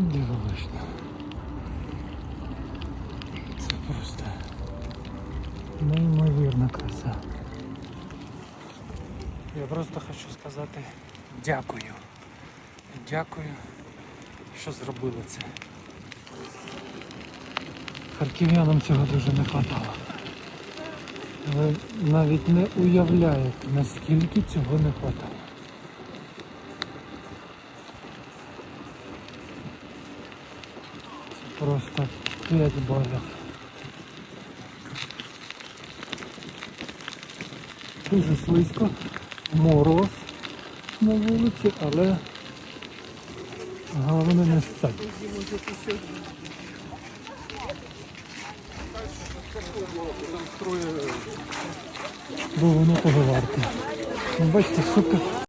Дивовижно. Це просто неймовірна краса. Я просто хочу сказати дякую. Дякую, що зробили це. Харків'янам цього дуже не хватало. Ви навіть не уявляєте, наскільки цього не хватало. Просто 5 балів. Дуже слизько, мороз на вулиці, але головне не стати. Бо воно того. Ну, Бачите, сука.